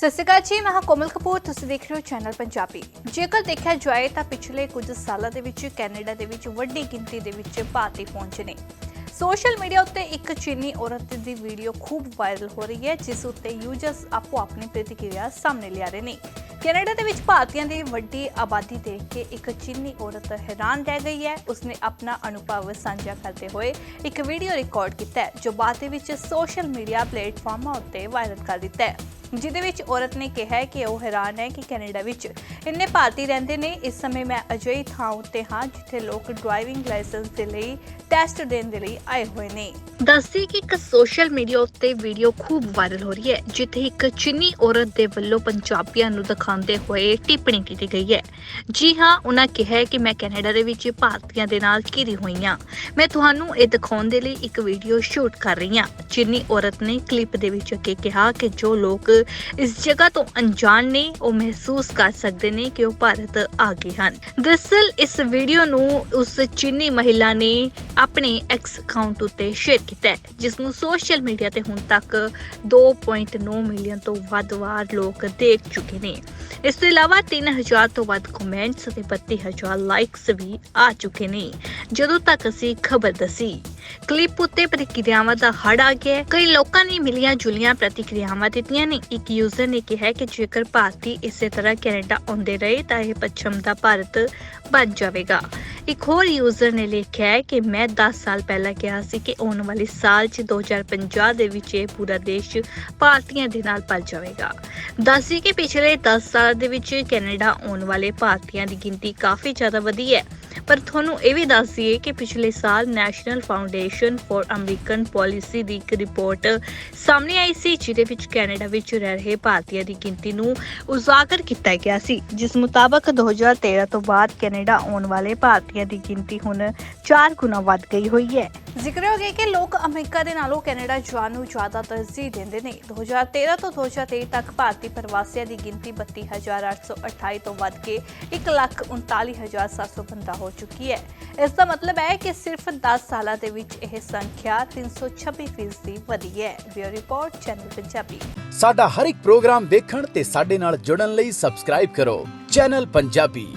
ਸਤਿ ਸ਼੍ਰੀ ਅਕਾਲ ਜੀ, ਮੈਂ ਹਾਂ ਕੋਮਲ ਕਪੂਰ, ਤੁਸੀਂ ਦੇਖ ਰਹੇ ਹੋ ਚੈਨਲ ਪੰਜਾਬੀ। ਜੇਕਰ ਦੇਖਿਆ ਜਾਏ ਤਾਂ ਪਿਛਲੇ ਕੁਝ ਸਾਲਾਂ ਦੇ ਵਿੱਚ ਕੈਨੇਡਾ ਦੇ ਵਿੱਚ ਵੱਡੀ ਗਿਣਤੀ ਦੇ ਵਿੱਚ ਭਾਰਤੀ ਪਹੁੰਚੇ ਨੇ। ਸੋਸ਼ਲ ਮੀਡੀਆ ਉੱਤੇ ਇੱਕ ਚੀਨੀ ਔਰਤ ਦੀ ਵੀਡੀਓ ਖੂਬ ਵਾਇਰਲ ਹੋ ਰਹੀ ਹੈ, ਜਿਸ ਉੱਤੇ ਯੂਜ਼ਰਸ ਆਪੋ ਆਪਣੀ ਪ੍ਰਤੀਕਿਰਿਆ ਸਾਹਮਣੇ ਲਿਆ ਰਹੇ ਨੇ। ਕੈਨੇਡਾ ਦੇ ਵਿੱਚ ਭਾਰਤੀਆਂ ਦੀ ਵੱਡੀ ਆਬਾਦੀ ਦੇਖ ਕੇ ਇੱਕ ਚੀਨੀ ਔਰਤ ਹੈਰਾਨ ਰਹਿ ਗਈ ਹੈ। ਉਸਨੇ ਆਪਣਾ ਅਨੁਭਵ ਸਾਂਝਾ ਕਰਦੇ ਹੋਏ ਇੱਕ ਵੀਡੀਓ ਰਿਕਾਰਡ ਕੀਤਾ ਜੋ ਬਾਅਦ ਦੇ ਵਿੱਚ ਸੋਸ਼ਲ ਮੀਡੀਆ ਪਲੇਟਫਾਰਮਾਂ ਉੱਤੇ ਵਾਇਰਲ ਕਰ ਦਿੱਤਾ ਹੈ। ਜਿਹਦੇ ਵਿੱਚ ਔਰਤ ਨੇ ਕਿਹਾ ਕਿ ਉਹ ਹੈਰਾਨ ਹੈ ਕਿ ਕੈਨੇਡਾ ਵਿੱਚ ਇੰਨੇ ਭਾਰਤੀ ਰਹਿੰਦੇ ਨੇ। ਇਸ ਸਮੇਂ ਮੈਂ ਅਜਿਹੀ ਥਾਂ ਉੱਤੇ ਹਾਂ ਜਿੱਥੇ ਲੋਕ ਡਰਾਈਵਿੰਗ ਲਾਇਸੈਂਸ ਦੇ ਲਈ ਟੈਸਟ ਦੇਣ ਦੇ ਲਈ ਆਏ ਹੋਏ ਨੇ। ਦੱਸਦੀ ਕਿ ਇੱਕ ਸੋਸ਼ਲ ਮੀਡੀਆ ਉੱਤੇ ਵੀਡੀਓ ਖੂਬ ਵਾਇਰਲ ਹੋ ਰਹੀ ਹੈ, ਜਿੱਥੇ ਇੱਕ ਚੀਨੀ ਔਰਤ ਦੇ ਵੱਲੋਂ ਪੰਜਾਬੀਆਂ ਨੂੰ ਦਿਖਾਉਂਦੇ ਹੋਏ ਟਿੱਪਣੀ ਕੀਤੀ ਗਈ ਹੈ। ਜੀ ਹਾਂ, ਉਹਨਾਂ ਕਿਹਾ ਕਿ ਮੈਂ ਕੈਨੇਡਾ ਦੇ ਵਿੱਚ ਭਾਰਤੀਆਂ ਦੇ ਨਾਲ ਘਿਰੀ ਹੋਈ ਹਾਂ। ਮੈਂ ਤੁਹਾਨੂੰ ਇਹ ਦਿਖਾਉਣ ਦੇ ਲਈ ਇੱਕ ਵੀਡੀਓ ਸ਼ੂਟ ਕਰ ਰਹੀ ਹਾਂ। ਚੀਨੀ ਔਰਤ ਨੇ ਕਲਿੱਪ ਦੇ ਵਿੱਚ ਅੱਗੇ ਕਿਹਾ ਕਿ ਜੋ ਲੋਕ ਇਸ ਜਗ੍ਹਾ ਤੋਂ ਅਣਜਾਣ ਨੇ ਉਹ ਮਹਿਸੂਸ ਕਰ ਸਕਦੇ ਨੇ ਕਿ ਉਹ ਭਾਰਤ ਆ ਗਏ ਹਨ ਦਰਅਸਲ ਇਸ ਵੀਡੀਓ ਨੂੰ ਉਸ ਚੀਨੀ ਮਹਿਲਾ ਨੇ ਆਪਣੇ ਐਕਸ ਅਕਾਊਂਟ ਉੱਤੇ ਸ਼ੇਅਰ ਕੀਤਾ ਜਿਸ ਨੂੰ ਸੋਸ਼ਲ ਮੀਡੀਆ ਤੇ ਹੁਣ ਤੱਕ 2.9 ਮਿਲੀਅਨ ਤੋਂ ਵੱਧ ਵਾਰ ਲੋਕ ਦੇਖ ਚੁੱਕੇ ਨੇ ਇਸ ਤੋਂ ਇਲਾਵਾ 3000 ਤੋਂ ਵੱਧ ਕਮੈਂਟਸ ਅਤੇ 32000 ਲਾਈਕਸ ਵੀ ਆ ਚੁੱਕੇ ਨੇ ਜਦੋਂ ਤੱਕ ਅਸੀਂ ਖਬਰ ਦਸੀ ਕਲਿੱਪ ਉੱਤੇ ਪ੍ਰਤੀਕਿਰਿਆਵਾਂ ਦਾ ਹੜ ਆ ਗਿਆ ਕਈ ਲੋਕਾਂ ਨੇ ਮਿਲੀਆਂ ਜੁਲੀਆਂ ਪ੍ਰਤੀਕਿਰਿਆਵਾਂ ਦਿੱਤੀਆਂ ਨੇ। ਇੱਕ ਯੂਜ਼ਰ ਨੇ ਕਿਹਾ ਕਿ ਜੇਕਰ ਭਾਰਤੀ ਇਸੇ ਤਰ੍ਹਾਂ ਕੈਨੇਡਾ ਆਉਂਦੇ ਰਹੇ ਤਾਂ ਇਹ ਪੱਛਮ ਦਾ ਭਾਰਤ ਬਣ ਜਾਵੇਗਾ। ਇੱਕ ਹੋਰ ਯੂਜ਼ਰ ਨੇ ਲਿਖਿਆ ਹੈ ਕਿ ਮੈਂ 10 ਸਾਲ ਪਹਿਲਾਂ ਕਿਹਾ ਸੀ ਕਿ ਆਉਣ ਵਾਲੇ ਸਾਲ 'ਚ 2050 ਦੇ ਵਿੱਚ ਇਹ ਪੂਰਾ ਦੇਸ਼ ਭਾਰਤੀਆਂ ਦੇ ਨਾਲ ਭਰ ਜਾਵੇਗਾ। ਦੱਸੀ ਕਿ ਪਿਛਲੇ 10 ਸਾਲ ਦੇ ਵਿੱਚ ਕੈਨੇਡਾ ਆਉਣ ਵਾਲੇ ਭਾਰਤੀਆਂ ਦੀ ਗਿਣਤੀ ਕਾਫੀ ਜ਼ਿਆਦਾ ਵਧੀ ਹੈ। ਪਰ ਤੁਹਾਨੂੰ ਇਹ ਵੀ ਦੱਸ ਦਈਏ ਕਿ ਪਿਛਲੇ ਸਾਲ national foundation for American policy ਦੀ ਇੱਕ ਰਿਪੋਰਟ ਸਾਹਮਣੇ ਆਈ ਸੀ, ਜਿਹਦੇ ਵਿੱਚ ਕੈਨੇਡਾ ਵਿੱਚ ਰਹਿ ਰਹੇ ਭਾਰਤੀਆਂ ਦੀ ਗਿਣਤੀ ਨੂੰ ਉਜਾਗਰ ਕੀਤਾ ਗਿਆ ਸੀ। ਜਿਸ ਮੁਤਾਬਕ 2013 ਤੋਂ ਬਾਅਦ ਕੈਨੇਡਾ ਆਉਣ ਵਾਲੇ ਭਾਰਤੀਆਂ ਦੀ ਗਿਣਤੀ ਹੁਣ 4 ਗੁਣਾ ਵੱਧ ਗਈ ਹੋਈ ਹੈ। ਜ਼ਿਕਰ ਹੋ ਗਿਆ ਕਿ ਲੋਕ ਅਮਰੀਕਾ ਦੇ ਨਾਲੋਂ ਕੈਨੇਡਾ ਜਾਣ ਨੂੰ ਜ਼ਿਆਦਾ ਤਰਜੀਹ ਦਿੰਦੇ ਨੇ। 2013 ਤੋਂ 2023 ਤੱਕ ਭਾਰਤੀ ਪ੍ਰਵਾਸੀਆਂ ਦੀ ਗਿਣਤੀ 32828 ਤੋਂ ਵੱਧ ਕੇ 139715 ਹੋ ਚੁੱਕੀ ਹੈ। ਇਸ ਦਾ ਮਤਲਬ ਹੈ ਕਿ ਸਿਰਫ 10 ਸਾਲਾਂ ਦੇ ਵਿੱਚ ਇਹ ਸੰਖਿਆ 326 ਫੀਸਦੀ ਵਧੀ ਹੈ। Bureau report channel Punjabi. ਸਾਡਾ ਹਰ ਇੱਕ ਪ੍ਰੋਗਰਾਮ ਦੇਖਣ ਤੇ ਸਾਡੇ ਨਾਲ ਜੁੜਨ ਲਈ ਸਬਸਕ੍ਰਾਈਬ ਕਰੋ। ਚੈਨਲ ਪੰਜਾਬੀ।